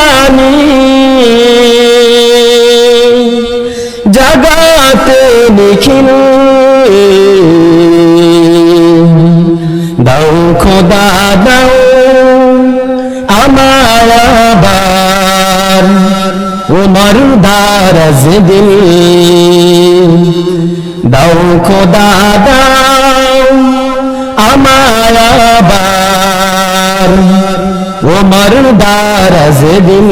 জানি। জগতে নিখিল দাও খোদা, দাও আমার আবার। উমর দারাজ দিল দাও খোদা, দাও আমার দারাজ দিল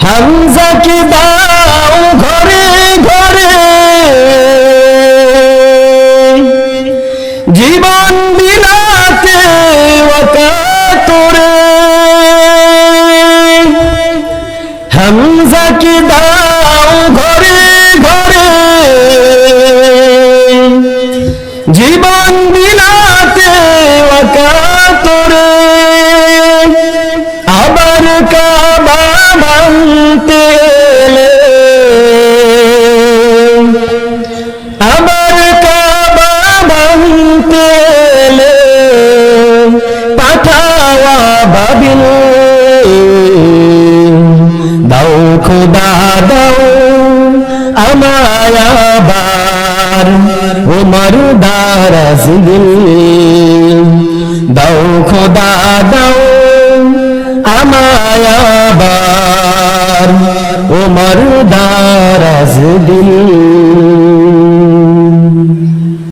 হামজাকে দাও ঘরে ঘরে? জীবন বিলাতে ওকাতরে হামজাকে দাও ঘরে ঘরে? জীবন বিলাতে কাবা ভাঙতে এলে। আবার কাবা ভাঙতে এলে। পাঠাওয়া বাবিল। দাও খোদা, দাও আমায় আবার। উমর দারাজ দিল আবার উমর দারাজ দিল।